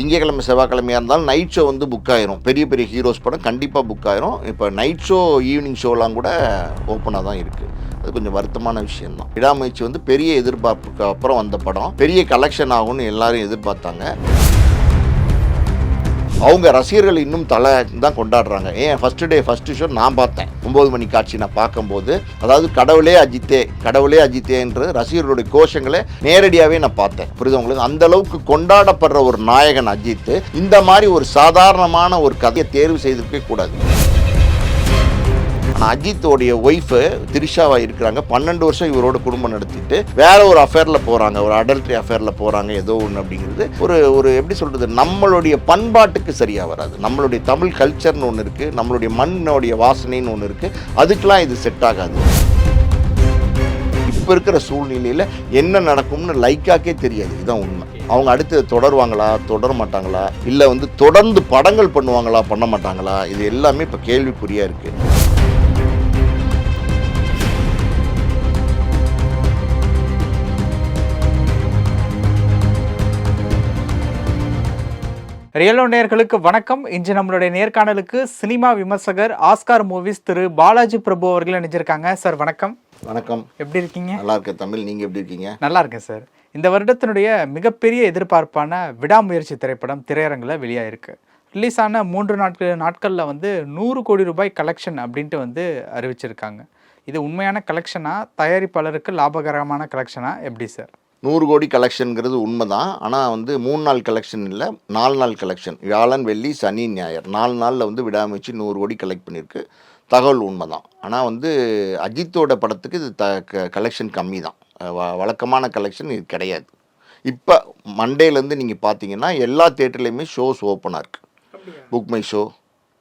திங்கக்கிழமை செவ்வாய்க்கிழமையாக இருந்தாலும் night show வந்து புக் ஆயிரும். பெரிய பெரிய ஹீரோஸ் படம் கண்டிப்பாக புக் ஆயிரும். இப்போ நைட் ஷோ ஈவினிங் ஷோலாம் கூட ஓப்பனாக தான் இருக்குது அது கொஞ்சம் வருத்தமான விஷயம்தான். விடாமுயற்சி வந்து பெரிய எதிர்பார்ப்புக்கு அப்புறம் வந்த படம். பெரிய கலெக்ஷன் ஆகும்னு எல்லாரும் எதிர்பார்த்தாங்க. அவங்க ரசிகர்கள் இன்னும் தலை தான் கொண்டாடுறாங்க. ஏன்? ஃபஸ்ட்டு டே ஃபஸ்ட்டு ஷோ நான் பார்த்தேன். ஒம்பது மணி காட்சி நான் பார்க்கும்போது அதாவது கடவுளே அஜித்தே கடவுளே அஜித்தேன்ற ரசிகர்களுடைய கோஷங்களை நேரடியாகவே நான் பார்த்தேன். புரியுது உங்களுக்கு? அந்த அளவுக்கு கொண்டாடப்படுற ஒரு நாயகன் அஜித். இந்த மாதிரி ஒரு சாதாரணமான ஒரு கதையை தேர்வு செய்திருக்கே கூடாது. அஜித்தோடைய ஒய்ஃபு திரிஷாவா இருக்கிறாங்க. பன்னெண்டு வருஷம் இவரோட குடும்பம் நடத்திட்டு வேற ஒரு அஃபேரில் போகிறாங்க ஒரு அடல்ட்ரி அஃபேரில் போகிறாங்க ஏதோ ஒன்று அப்படிங்கிறது. ஒரு ஒரு எப்படி சொல்கிறது நம்மளுடைய பண்பாட்டுக்கு சரியாக வராது. நம்மளுடைய தமிழ் கல்ச்சர்னு ஒன்று இருக்குது நம்மளுடைய மண்ணோடைய வாசனைன்னு ஒன்று இருக்குது அதுக்கெலாம் இது செட் ஆகாது. இப்போ இருக்கிற சூழ்நிலையில் என்ன நடக்கும்னு லைக்காக்கே தெரியாது. இதுதான் உண்மை. அவங்க அடுத்து தொடருவாங்களா? தொடர மாட்டாங்களா? இல்லை வந்து தொடர்ந்து படங்கள் பண்ணுவாங்களா? பண்ண மாட்டாங்களா? இது எல்லாமே இப்போ கேள்விக்குறியாக இருக்குது ரியலோ நேயர்களுக்கு வணக்கம். இன்று நம்மளுடைய நேர்காணலுக்கு சினிமா விமர்சகர் ஆஸ்கார் மூவிஸ் திரு பாலாஜி பிரபு அவர்கள் இணைஞ்சிருக்காங்க. சார் வணக்கம். வணக்கம். எப்படி இருக்கீங்க? நல்லா இருக்க தமிழ். நீங்கள் எப்படி இருக்கீங்க? நல்லா இருக்கேன் சார் இந்த வருடத்தினுடைய மிகப்பெரிய எதிர்பார்ப்பான விடாமுயற்சி திரைப்படம் திரையரங்கில் வெளியாயிருக்கு. ரிலீஸ் ஆன மூன்று நாட்கள் நாட்களில் வந்து நூறு கோடி ரூபாய் கலெக்ஷன் அப்படின்ட்டு வந்து அறிவிச்சிருக்காங்க. இது உண்மையான கலெக்ஷனா தயாரிப்பாளருக்கு லாபகரமான கலெக்ஷனா எப்படி சார் நூறு கோடி கலெக்ஷனுங்கிறது உண்மைதான். ஆனால் வந்து மூணு நாள் கலெக்ஷன் இல்லை நாலு நாள் கலெக்ஷன். வியாழன் வெள்ளி சனி ஞாயிறு. நாலு நாளில் வந்து விடாமுயற்சி நூறு கோடி கலெக்ட் பண்ணியிருக்கு. தகவல் உண்மைதான். ஆனால் வந்து அஜித்தோட படத்துக்கு இது த கலெக்ஷன் கம்மி தான் வழக்கமான கலெக்ஷன் இது கிடையாது. இப்போ மண்டேலேருந்து நீங்கள் பார்த்தீங்கன்னா எல்லா தேட்டர்லேயுமே ஷோஸ் ஓப்பனாக இருக்குது book my show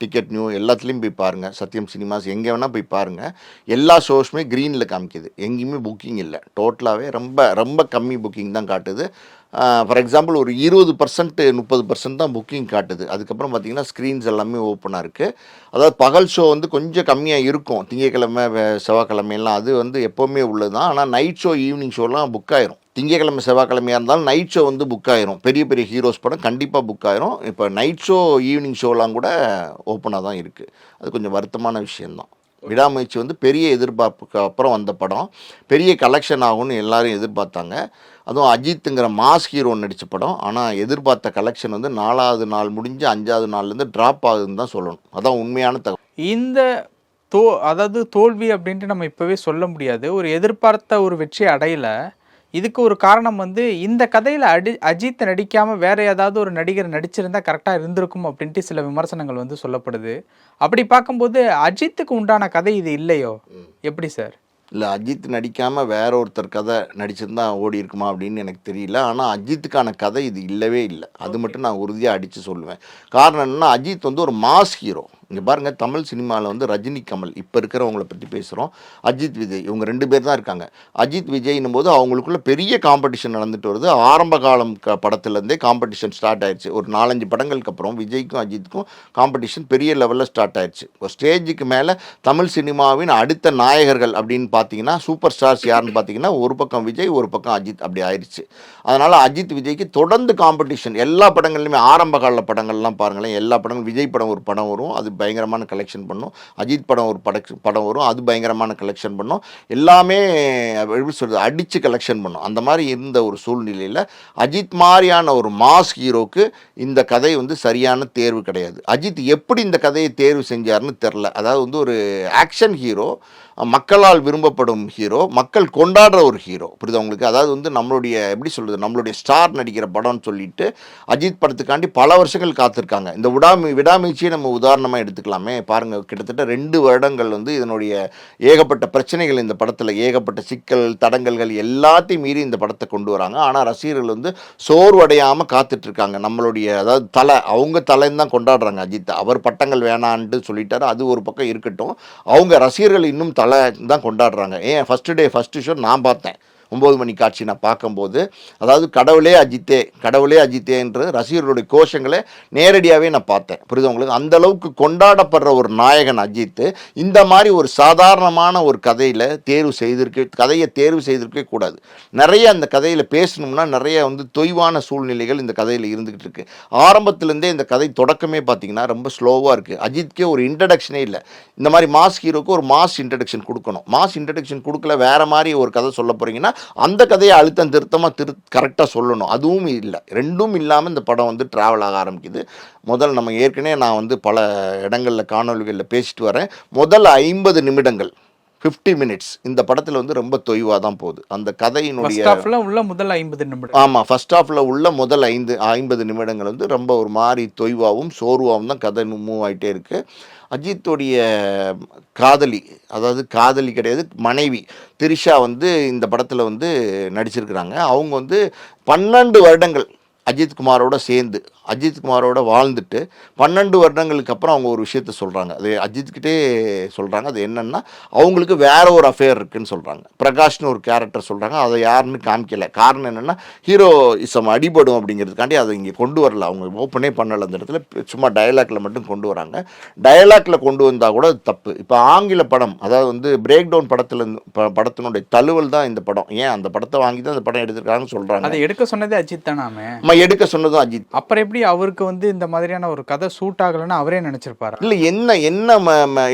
ticket new எல்லாத்துலேயும் போய் பாருங்கள் சத்யம் சினிமாஸ் எங்கே வேணால் போய் பாருங்கள் எல்லா ஷோஸுமே க்ரீனில் காமிக்குது. எங்கேயுமே புக்கிங் இல்லை. டோட்டலாகவே ரொம்ப ரொம்ப கம்மி புக்கிங் தான் காட்டுது. ஃபார் எக்ஸாம்பிள் ஒரு இருபது பர்சன்ட் முப்பது பர்சன்ட் தான் புக்கிங் காட்டுது. அதுக்கப்புறம் பார்த்திங்கன்னா ஸ்க்ரீன்ஸ் எல்லாமே ஓப்பனாக இருக்குது அதாவது பகல் ஷோ வந்து கொஞ்சம் கம்மியாக இருக்கும். திங்கக்கிழமை செவ்வாய்க்கிழமையெல்லாம் அது வந்து எப்போவுமே உள்ளது தான் ஆனால் நைட் ஷோ ஈவினிங் ஷோலாம் புக் ஆயிரும். திங்கக்கிழமை செவ்வாய்க்கிழமையாக இருந்தாலும் நைட் ஷோ வந்து புக் ஆயிரும். பெரிய பெரிய ஹீரோஸ் படம் கண்டிப்பாக புக் ஆயிரும். இப்போ நைட் ஷோ ஈவினிங் ஷோலாம் கூட ஓப்பனாக தான் இருக்குது அது கொஞ்சம் வருத்தமான விஷயம்தான். விடாமுயற்சி வந்து பெரிய எதிர்பார்ப்புக்கு அப்புறம் வந்த படம். பெரிய கலெக்ஷன் ஆகும்னு எல்லாரும் எதிர்பார்த்தாங்க. அதுவும் அஜித்துங்கிற மாஸ் ஹீரோ நடித்த படம். ஆனால் எதிர்பார்த்த கலெக்ஷன் வந்து நாலாவது நாள் முடிஞ்சு அஞ்சாவது நாள்லேருந்து ட்ராப் ஆகுதுன்னு தான் சொல்லணும். அதான் உண்மையான தகவல். இந்த தோ அதாவது தோல்வி அப்படின்ட்டு நம்ம இப்போவே சொல்ல முடியாது. ஒரு எதிர்பார்த்த ஒரு வெற்றி அடையல. இதுக்கு ஒரு காரணம் வந்து இந்த கதையில் அடி அஜித் நடிக்காமல் வேற ஏதாவது ஒரு நடிகர் நடிச்சிருந்தா கரெக்டாக இருந்திருக்கும் அப்படின்ட்டு சில விமர்சனங்கள் வந்து சொல்லப்படுது. அப்படி பார்க்கும்போது அஜித்துக்கு உண்டான கதை இது இல்லையோ? எப்படி சார்? இல்லை அஜித் நடிக்காமல் வேற ஒருத்தர் கதை நடிச்சிருந்தா ஓடி இருக்குமா அப்படின்னு எனக்கு தெரியல. ஆனால் அஜித்துக்கான கதை இது இல்லவே இல்லை. அது மட்டும் நான் உறுதியாக அடித்து சொல்லுவேன். காரணம் என்னன்னா அஜித் வந்து ஒரு மாஸ் ஹீரோ இங்கே பாருங்கள் தமிழ் சினிமாவில் வந்து ரஜினி கமல் இப்போ இருக்கிறவங்கள பற்றி பேசுகிறோம் அஜித் விஜய் இவங்க ரெண்டு பேர் தான் இருக்காங்க. அஜித் விஜய்னும் போது அவங்களுக்குள்ள பெரிய காம்படிஷன் நடந்துட்டு வருது. ஆரம்ப காலம் க படத்துலேருந்தே காம்படிஷன் ஸ்டார்ட் ஆயிடுச்சு ஒரு நாலஞ்சு படங்களுக்கு அப்புறம் விஜய்க்கும் அஜித்துக்கும் காம்படிஷன் பெரிய லெவலில் ஸ்டார்ட் ஆயிடுச்சு ஒரு ஸ்டேஜுக்கு மேலே தமிழ் சினிமாவின் அடுத்த நாயகர்கள் அப்படின்னு பார்த்தீங்கன்னா சூப்பர் ஸ்டார்ஸ் யாருன்னு பார்த்தீங்கன்னா ஒரு பக்கம் விஜய் ஒரு பக்கம் அஜித் அப்படி ஆயிடுச்சு அதனால் அஜித் விஜய்க்கு தொடர்ந்து காம்படிஷன் எல்லா படங்கள்லையுமே ஆரம்ப கால படங்கள்லாம் பாருங்களேன். எல்லா படங்களும் விஜய் படம் ஒரு படம் வரும். அது பயங்கரமான கலெக்ஷன் பண்ணும். அஜித் படம் ஒரு படக் படம் வரும். அது பயங்கரமான கலெக்ஷன் பண்ணும். எல்லாமே எப்படி சொல்கிறது அடித்து கலெக்ஷன் பண்ணும். அந்த மாதிரி இருந்த ஒரு சூழ்நிலையில் அஜித் மாதிரியான ஒரு மாஸ் ஹீரோக்கு இந்த கதை வந்து சரியான தேர்வு கிடையாது. அஜித் எப்படி இந்த கதையை தேர்வு செஞ்சார்னு தெரில அதாவது வந்து ஒரு ஆக்ஷன் ஹீரோ மக்களால் விரும்பப்படும் ஹீரோ மக்கள் கொண்டாடுற ஒரு ஹீரோ புரியுது உங்களுக்கு? அதாவது வந்து நம்மளுடைய எப்படி சொல்கிறது நம்மளுடைய ஸ்டார் நடிக்கிற படம்னு சொல்லிட்டு அஜித் படத்துக்காண்டி பல வருஷங்கள் காத்திருக்காங்க. இந்த விடாமி விடாமீச்சியை நம்ம உதாரணமாக எடுத்துக்கலாமே. பாருங்கள் கிட்டத்தட்ட ரெண்டு வருடங்கள் வந்து இதனுடைய ஏகப்பட்ட பிரச்சனைகள் இந்த படத்தில் ஏகப்பட்ட சிக்கல் தடங்கல்கள் எல்லாத்தையும் மீறி இந்த படத்தை கொண்டு வராங்க. ஆனால் ரசிகர்கள் வந்து சோர்வடையாமல் காத்துட்ருக்காங்க. நம்மளுடைய அதாவது தலை அவங்க தலைன்னு தான் கொண்டாடுறாங்க அஜித். அவர் பட்டங்கள் வேணான்ட்டு சொல்லிட்டாரு. அது ஒரு பக்கம் இருக்கட்டும். அவங்க ரசிகர்கள் இன்னும் தலை நல்லா தான் கொண்டாடுறாங்க. ஏன்? ஃபஸ்ட்டு டே ஃபஸ்ட்டு ஷோ நான் பார்த்தேன். ஒம்பது மணி காட்சி நான் பார்க்கும்போது அதாவது கடவுளே அஜித்தே கடவுளே அஜித்தே என்று ரசிகர்களுடைய கோஷங்களை நேரடியாகவே நான் பார்த்தேன். புரியுது உங்களுக்கு? அந்த அளவுக்கு கொண்டாடப்படுற ஒரு நாயகன் அஜித்து இந்த மாதிரி ஒரு சாதாரணமான ஒரு கதையில் தேர்வு செய்திருக்க கதையை தேர்வு செய்திருக்கவே கூடாது. நிறைய அந்த கதையில் பேசணும்னா நிறைய வந்து தொய்வான சூழ்நிலைகள் இந்த கதையில் இருந்துகிட்டு இருக்கு. ஆரம்பத்துலேருந்தே இந்த கதை தொடக்கமே பார்த்தீங்கன்னா ரொம்ப ஸ்லோவாக இருக்குது அஜித்கே ஒரு இன்ட்ரடக்ஷனே இல்லை. இந்த மாதிரி மாஸ் ஹீரோக்கு ஒரு மாஸ் இன்ட்ரடக்ஷன் கொடுக்கணும். மாஸ் இன்ட்ரடக்ஷன் கொடுக்கல வேற மாதிரி ஒரு கதை சொல்ல போகிறீங்கன்னா அந்த கதையை அழுத்தம் திருத்தமாக திரு கரெக்டாக சொல்லணும். அதுவும் இல்லை. ரெண்டும் இல்லாமல் இந்த படம் வந்து ட்ராவல் ஆக ஆரம்பிக்குது. முதல் நம்ம ஏற்கனவே நான் வந்து பல இடங்களில் காணொலிகளில் பேசிட்டு வரேன். முதல் ஐம்பது நிமிடங்கள். 50 மினிட்ஸ் இந்த படத்தில் வந்து ரொம்ப தொய்வாக தான் போகுது. அந்த கதையினுடைய உள்ள முதல் ஐம்பது நிமிடம். ஆமாம் ஃபர்ஸ்ட் ஹாஃபில் உள்ள முதல் ஐந்து ஐம்பது நிமிடங்கள் வந்து ரொம்ப ஒரு மாதிரி தொய்வாகவும் சோர்வாகவும் தான் கதை மூவ் ஆகிட்டே இருக்குது அஜித்துடைய காதலி அதாவது காதலி கிடையாது மனைவி திரிஷா வந்து இந்த படத்தில் வந்து நடிச்சிருக்கிறாங்க. அவங்க வந்து பன்னெண்டு வருடங்கள் அஜித் குமாரோட சேர்ந்து அஜித் குமாரோட வாழ்ந்துட்டு பன்னெண்டு வருடங்களுக்கு அப்புறம் அவங்க ஒரு விஷயத்த சொல்கிறாங்க அது அஜித்கிட்டே சொல்கிறாங்க அது என்னென்னா அவங்களுக்கு வேற ஒரு அஃபேர் இருக்குன்னு சொல்கிறாங்க பிரகாஷ்னு ஒரு கேரக்டர் சொல்கிறாங்க அதை யாருன்னு காமிக்கல. காரணம் என்னென்னா ஹீரோ இசம் அடிபடும் அப்படிங்கிறதுக்காண்டி அதை இங்கே கொண்டு வரல. அவங்க ஓப்பனே பண்ணல அந்த இடத்துல. சும்மா டயலாக்ல மட்டும் கொண்டு வராங்க. டயலாக்ல கொண்டு வந்தால் கூட அது தப்பு. இப்போ ஆங்கில படம் அதாவது வந்து பிரேக் டவுன் படத்தில் படத்தினுடைய தழுவல் தான் இந்த படம். ஏன் அந்த படத்தை வாங்கி தான் அந்த படம் எடுத்திருக்காங்கன்னு சொல்கிறாங்க அதை எடுக்க சொன்னதே அஜித் தானாமே. நம்ம எடுக்க சொன்னதும் அஜித். அப்புறம் எப்படி அவருக்கு வந்து இந்த மாதிரியான ஒரு கதை சூட் ஆகலைன்னு அவரே நினைச்சிருப்பாரு? இல்லை என்ன என்ன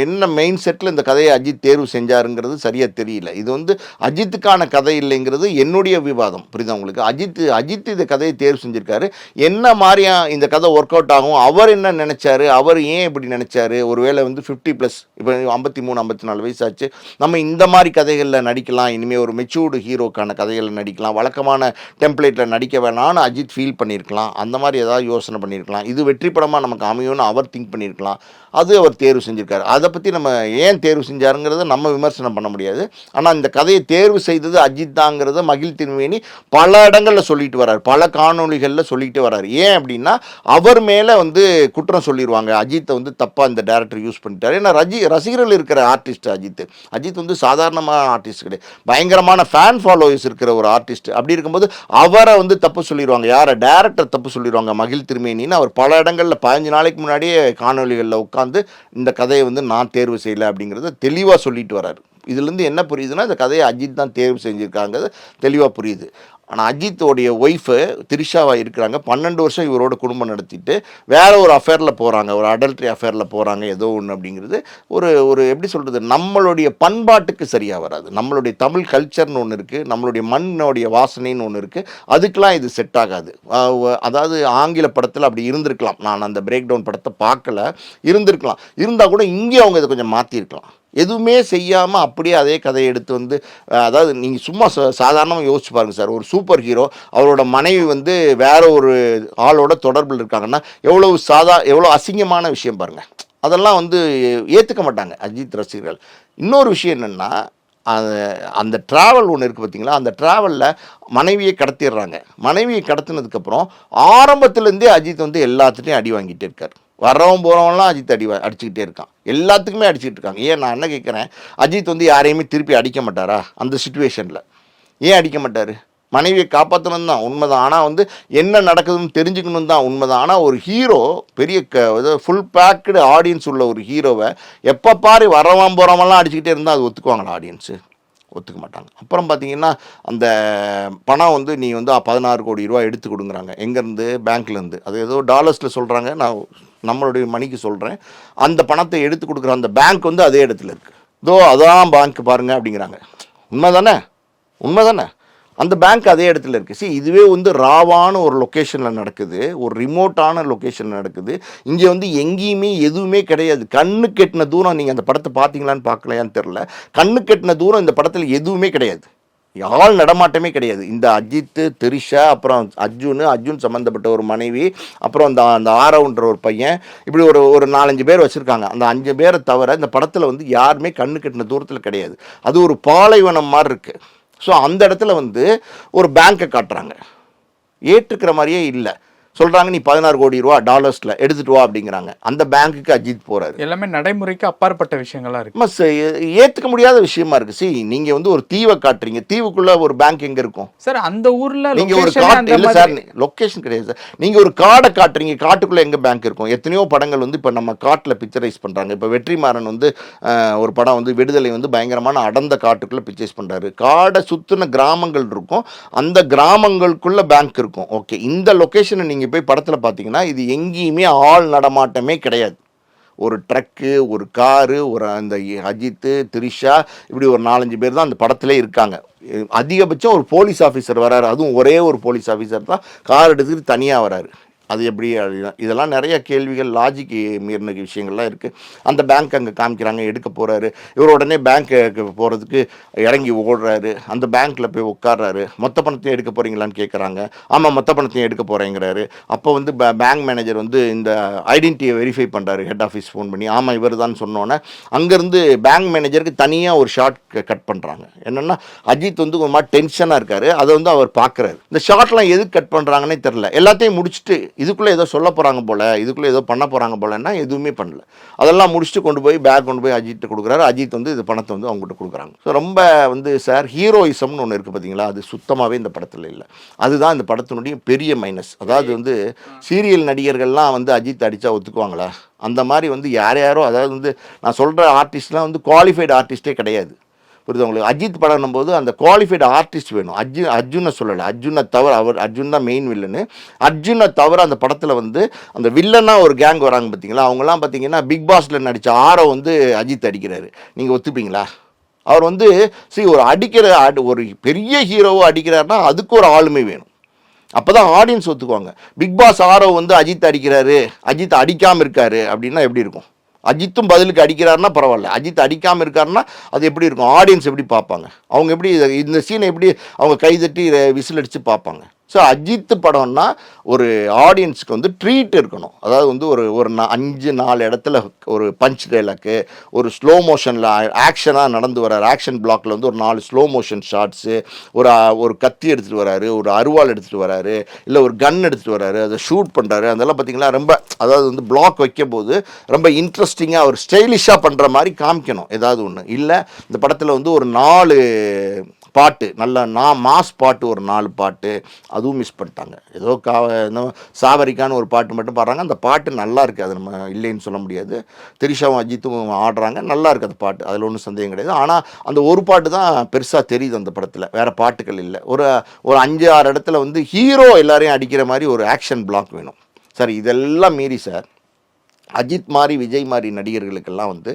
என்ன மெயின் செட்டில் இந்த கதையை அஜித் தேர்வு செஞ்சாருங்கிறது சரியாக தெரியல. இது வந்து அஜித்துக்கான கதை இல்லைங்கிறது என்னுடைய விவாதம். புரியுதா உங்களுக்கு? அஜித் அஜித் இந்த கதையை தேர்வு செஞ்சிருக்காரு. என்ன மாதிரியா இந்த கதை ஒர்க் அவுட் ஆகும்? அவர் என்ன நினைச்சாரு? அவர் ஏன் இப்படி நினைச்சாரு? ஒருவேளை வந்து ஃபிஃப்டி ப்ளஸ் இப்போ ஐம்பத்தி மூணு ஐம்பத்தி நாலு வயசாச்சு. நம்ம இந்த மாதிரி கதைகளில் நடிக்கலாம். இனிமேல் ஒரு மெச்சூர்டு ஹீரோக்கான கதைகளில் நடிக்கலாம். வழக்கமான டெம்ப்ளேட்டில் நடிக்க வேணாம்னு அஜித் ஃபீல் பண்ணியிருக்கலாம். அந்த மாதிரி ஏதாவது யோசனை பண்ணியிருக்கலாம். இது வெற்றி படமாக நமக்கு அமையும்னு அவர் திங்க் பண்ணியிருக்கலாம். அது அவர் தேர்வு செஞ்சுருக்காரு. அதை பற்றி நம்ம ஏன் தேர்வு செஞ்சாருங்கிறத நம்ம விமர்சனம் பண்ண முடியாது. ஆனால் இந்த கதையை தேர்வு செய்தது அஜித் தாங்கிறத மகிழ் திருவேணி பல இடங்களில் சொல்லிட்டு வர்றார் பல காணொளிகளில் சொல்லிட்டு வர்றார் ஏன் அப்படின்னா அவர் மேலே வந்து குற்றம் சொல்லிடுவாங்க அஜித்தை வந்து தப்பாக இந்த டேரக்டர் யூஸ் பண்ணிட்டார். ஏன்னா ரஜி ரசிகர்கள் இருக்கிற ஆர்டிஸ்ட் அஜித். அஜித் வந்து சாதாரணமான ஆர்டிஸ்ட் கிடையாது. பயங்கரமான ஃபேன் ஃபாலோவர்ஸ் இருக்கிற ஒரு ஆர்டிஸ்ட் அப்படி இருக்கும்போது அவரை வந்து தப்பு சொல்லிடுவாங்க யாரை டேரக்டர் தப்பு சொல்லிடுவாங்க. மகிழ் திருமேனின்னு அவர் பல இடங்களில் பதினஞ்சு நாளைக்கு முன்னாடியே காணொளிகளில் உட்காந்து இந்த கதையை வந்து நான் தேர்வு செய்யலை அப்படிங்கிறத தெளிவாக சொல்லிட்டு வராரு இதுலேருந்து என்ன புரியுதுன்னா இந்த கதையை அஜித் தான் தேர்வு செஞ்சுருக்காங்கிறது தெளிவாக புரியுது. ஆனால் அஜித்தோடைய ஒய்ஃபு திரிஷாவாக இருக்கிறாங்க. பன்னெண்டு வருஷம் இவரோட குடும்பம் நடத்திட்டு வேற ஒரு அஃபேரில் போகிறாங்க ஒரு அடல்ட்ரி அஃபேரில் போகிறாங்க ஏதோ ஒன்று அப்படிங்கிறது ஒரு ஒரு எப்படி சொல்கிறது நம்மளுடைய பண்பாட்டுக்கு சரியாக வராது. நம்மளுடைய தமிழ் கல்ச்சர்னு ஒன்று இருக்குது நம்மளுடைய மண்ணோடைய வாசனைன்னு ஒன்று இருக்குது அதுக்கெலாம் இது செட் ஆகாது. அதாவது ஆங்கில படத்தில் அப்படி இருந்திருக்கலாம். நான் அந்த பிரேக் டவுன் படத்தை பார்க்கல. இருந்திருக்கலாம். இருந்தால் கூட இங்கே அவங்க இதை கொஞ்சம் மாற்றிருக்கலாம் எதுவுமே செய்யாமல் அப்படியே அதே கதையை எடுத்து வந்து அதாவது நீங்கள் சும்மா சாதாரணமாக யோசிச்சு பாருங்கள் சார். ஒரு சூப்பர் ஹீரோ அவரோட மனைவி வந்து வேற ஒரு ஆளோட தொடர்பில் இருக்காங்கன்னா எவ்வளவு சாதா எவ்வளோ அசிங்கமான விஷயம் பாருங்கள் அதெல்லாம் வந்து ஏற்றுக்க மாட்டாங்க அஜித் ரசிகர்கள். இன்னொரு விஷயம் என்னென்னா அந்த ட்ராவல் ஒன்று இருக்குது பார்த்தீங்களா அந்த ட்ராவலில் மனைவியை கடத்திடுறாங்க. மனைவியை கடத்தினதுக்கப்புறம் ஆரம்பத்துலேருந்தே அஜித் வந்து எல்லாத்துட்டையும் அடி வாங்கிட்டு இருக்கார். வரவன் போகிறவன்லாம் அஜித் அடி அடிச்சுக்கிட்டே இருக்கான். எல்லாத்துக்குமே அடிச்சுக்கிட்டு இருக்காங்க. ஏன் நான் என்ன கேட்குறேன் அஜித் வந்து யாரையுமே திருப்பி அடிக்க மாட்டாரா? அந்த சுச்சுவேஷனில் ஏன் அடிக்க மாட்டார்? மனைவியை காப்பாற்றணும் தான் உண்மைதான். ஆனால் வந்து என்ன நடக்குதுன்னு தெரிஞ்சுக்கணும் தான் உண்மைதான். ஆனால் ஒரு ஹீரோ பெரிய க ஃபுல் பேக்கடு ஆடியன்ஸ் உள்ள ஒரு ஹீரோவை எப்போ பாரு வரவன் போகிறவன்லாம் அடிச்சுக்கிட்டே இருந்தால் அது ஒத்துக்குவாங்களா ஆடியன்ஸு ஒத்துக்க மாட்டாங்க. அப்புறம் பார்த்தீங்கன்னா அந்த பணம் வந்து நீ வந்து பதினாறு கோடி ரூபா எடுத்து கொடுங்குறாங்க. எங்கேருந்து? பேங்க்லேருந்து. அது ஏதோ டாலர்ஸில் சொல்கிறாங்க நான் நம்மளுடைய மணிக்கு சொல்கிறேன் அந்த பணத்தை எடுத்து கொடுக்குற அந்த பேங்க் வந்து அதே இடத்துல இருக்குது இதோ அதான் பேங்க் பாருங்க அப்படிங்கிறாங்க. உண்மை தானே உண்மை தானே அந்த பேங்க் அதே இடத்துல இருக்குது சி இதுவே வந்து ராவான ஒரு லொக்கேஷனில் நடக்குது. ஒரு ரிமோட்டான லொக்கேஷனில் நடக்குது. இங்கே வந்து எங்கேயுமே எதுவுமே கிடையாது. கண்ணு கெட்டின தூரம் நீங்கள் அந்த படத்தை பார்த்தீங்களான்னு பார்க்கலையான்னு தெரில கண்ணு கெட்டின தூரம் இந்த படத்தில் எதுவுமே கிடையாது. ஆள் நடமாட்டமே கிடையாது. இந்த அஜித்து திரிஷா அப்புறம் அர்ஜுன் அர்ஜுன் சம்மந்தப்பட்ட ஒரு மனைவி அப்புறம் அந்த அந்த ஆரவுன்ற ஒரு பையன் இப்படி ஒரு ஒரு நாலஞ்சு பேர் வச்சுருக்காங்க. அந்த அஞ்சு பேரை தவிர இந்த படத்தில் வந்து யாருமே கண்ணு கட்டின தூரத்தில் கிடையாது. அது ஒரு பாலைவனம் மாதிரி இருக்குது ஸோ அந்த இடத்துல வந்து ஒரு பேங்க்கை காட்டுறாங்க. ஏற்றுக்கிற மாதிரியே இல்லை. சொல்றாங்க நீ பதினாறு கோடி ரூபா டாலர்ஸ்ல எடுத்துட்டு வா அப்படிங்கிறாங்க. அந்த பேங்க்குக்கு அஜித் போறாரு. எல்லாமே நடைமுறைக்கு அப்பாற்பட்ட விஷயங்களா இருக்கு. ஆமா சார் ஏத்துக்க முடியாத விஷயமா இருக்கு. சி நீங்க வந்து ஒரு தீவை காட்டுறீங்க. தீவுக்குள்ள ஒரு பேங்க் எங்க இருக்கும்? சார் அந்த ஊர்ல நீங்க ஒரு காட்டு இல்ல சார் லொகேஷன் கிடையாது சார். நீங்க ஒரு காடை காட்டுறீங்க. காட்டுக்குள்ள எங்க பேங்க் இருக்கும்? எத்தனையோ படங்கள் வந்து இப்ப நம்ம காட்டுல பிக்சரைஸ் பண்றாங்க. இப்ப வெற்றிமாறன் வந்து ஒரு படம் வந்து விடுதலை வந்து பயங்கரமான அடர்ந்த காட்டுக்குள்ள பிக்சரைஸ் பண்றாரு. காடை சுத்தின கிராமங்கள் இருக்கும். அந்த கிராமங்களுக்குள்ள பேங்க் இருக்கும். ஓகே. இந்த லொகேஷனை நீங்கள் போய் படத்தில் பார்த்தீங்கன்னா இது எங்கேயுமே ஆள் நடமாட்டமே கிடையாது. ஒரு ட்ரக்கு ஒரு காரு ஒரு அந்த அஜித்து த்ரிஷா இப்படி ஒரு நாலஞ்சு பேர் தான் அந்த படத்திலே இருக்காங்க. அதிகபட்சம் ஒரு போலீஸ் ஆஃபீஸர் வராரு. அதுவும் ஒரே ஒரு போலீஸ் ஆஃபீஸர் தான். கார் எடுத்துக்கிட்டு தனியாக வராரு. அது எப்படி இதெல்லாம் நிறைய கேள்விகள் லாஜிக் மீறின விஷயங்கள்லாம் இருக்குது அந்த பேங்க் அங்கே காமிக்கிறாங்க எடுக்க போகிறாரு இவர் உடனே பேங்க்கு போகிறதுக்கு இறங்கி ஓடுறாரு. அந்த பேங்க்கில் போய் உட்கார்றாரு. மொத்த பணத்தையும் எடுக்க போகிறீங்களான்னு கேட்குறாங்க ஆமாம் மொத்த பணத்தையும் எடுக்க போகிறேங்கிறாரு அப்போ வந்து பேங்க் மேனேஜர் வந்து இந்த ஐடென்டிட்டியை வெரிஃபை பண்ணுறாரு ஹெட் ஆஃபீஸ் ஃபோன் பண்ணி. ஆமாம் இவர் தான் சொன்னோன்னே அங்கேருந்து பேங்க் மேனேஜருக்கு தனியாக ஒரு ஷார்ட் கட் பண்ணுறாங்க என்னென்னா அஜித் வந்து ஒரு மாதிரி டென்ஷனாக இருக்கார். அதை வந்து அவர் பார்க்குறாரு இந்த ஷார்ட்லாம் எதுக்கு கட் பண்ணுறாங்கன்னே தெரில எல்லாத்தையும் முடிச்சுட்டு இதுக்குள்ளே ஏதோ சொல்ல போகிறாங்க போல் இதுக்குள்ளே ஏதோ பண்ண போகிறாங்க போலன்னா எதுவுமே பண்ணல. அதெல்லாம் முடிச்சுட்டு கொண்டு போய் பேக் கொண்டு போய் அஜித்தை கொடுக்குறாரு. அஜித் வந்து இது பணத்தை வந்து அவங்ககிட்ட கொடுக்குறாங்க. ஸோ ரொம்ப வந்து சார் ஹீரோயிசம்னு ஒன்று இருக்குது பார்த்தீங்களா அது சுத்தமாகவே இந்த படத்தில் இல்லை. அதுதான் இந்த படத்தினுடைய பெரிய மைனஸ் அதாவது வந்து சீரியல் நடிகர்கள்லாம் வந்து அஜித் அடித்தா ஒத்துக்குவாங்களா? அந்த மாதிரி வந்து யார் யாரோ அதாவது வந்து நான் சொல்கிற ஆர்டிஸ்ட்லாம் வந்து குவாலிஃபைடு ஆர்டிஸ்ட்டே கிடையாது. புரியுது உங்களுக்கு? அஜித் படம் போது அந்த குவாலிஃபைடு ஆர்டிஸ்ட் வேணும். அர்ஜுன் அர்ஜுனை சொல்லலை. அர்ஜுனை தவிர அவர் அர்ஜுன் தான் மெயின் வில்லனு அர்ஜுனை தவிர அந்த படத்தில் வந்து அந்த வில்லனாக ஒரு கேங் வராங்க பார்த்தீங்களா அவங்களாம் பார்த்தீங்கன்னா பிக் பாஸில் நடித்த ஆரோ வந்து அஜித் அடிக்கிறாரு. நீங்கள் ஒத்துப்பீங்களா? அவர் வந்து சரி ஒரு அடிக்கிற அடி- ஒரு பெரிய ஹீரோவை அடிக்கிறாருன்னா அதுக்கு ஒரு ஆளுமை வேணும். அப்போ தான் ஆடியன்ஸ் ஒத்துக்குவாங்க. பிக் பாஸ் ஆரோ வந்து அஜித் அடிக்கிறாரு. அஜித் அடிக்காமல் இருக்காரு அப்படின்னா எப்படி இருக்கும்? அஜித்தும் பதிலுக்கு அடிக்கிறாருன்னா பரவாயில்ல. அஜித் அடிக்காமல் இருக்காருன்னா அது எப்படி இருக்கும்? ஆடியன்ஸ் எப்படி பார்ப்பாங்க? அவங்க எப்படி இந்த சீனை எப்படி அவங்க கைதட்டி விசில் அடித்து பார்ப்பாங்க? ஸோ அஜித் படம்னா ஒரு ஆடியன்ஸுக்கு வந்து ட்ரீட் இருக்கணும். அதாவது வந்து ஒரு ஒரு நா- அஞ்சு நாலு இடத்துல ஒரு பஞ்ச் டைலாக்கு ஒரு ஸ்லோ மோஷனில் ஆக்ஷனாக நடந்து வர்றாரு. ஆக்ஷன் பிளாக்ல வந்து ஒரு நாலு ஸ்லோ மோஷன் ஷார்ட்ஸு ஒரு ஒரு கத்தி எடுத்துகிட்டு வராரு ஒரு அருவாள் எடுத்துகிட்டு வராரு இல்லை ஒரு கன் எடுத்துகிட்டு வராரு அதை ஷூட் பண்ணுறாரு அதெல்லாம் பார்த்தீங்களா ரொம்ப அதாவது வந்து பிளாக் வைக்கும் போது ரொம்ப இன்ட்ரெஸ்டிங்காக ஒரு ஸ்டைலிஷாக பண்ணுற மாதிரி காமிக்கணும். ஏதாவது ஒன்று இல்லை இந்த படத்தில் வந்து ஒரு நாலு பாட்டு நல்ல நான் மாஸ் பாட்டு ஒரு நாலு பாட்டு அதுவும் மிஸ் பண்ணிட்டாங்க. ஏதோ கா சாவரிக்கான ஒரு பாட்டு மட்டும் பாடுறாங்க. அந்த பாட்டு நல்லா இருக்குது அது நம்ம இல்லைன்னு சொல்ல முடியாது. திரிஷாவும் அஜித்தும் ஆடுறாங்க. நல்லா இருக்குது அந்த பாட்டு. அதில் ஒன்றும் சந்தேகம் கிடையாது. ஆனால் அந்த ஒரு பாட்டு தான் பெருசாக தெரியுது அந்த படத்தில். வேறு பாட்டுகள் இல்லை. ஒரு ஒரு அஞ்சு ஆறு இடத்துல வந்து ஹீரோ எல்லாரையும் அடிக்கிற மாதிரி ஒரு ஆக்ஷன் பிளாக் வேணும். சார் இதெல்லாம் மீறி சார் அஜித் மாதிரி விஜய் மாதிரி நடிகர்களுக்கெல்லாம் வந்து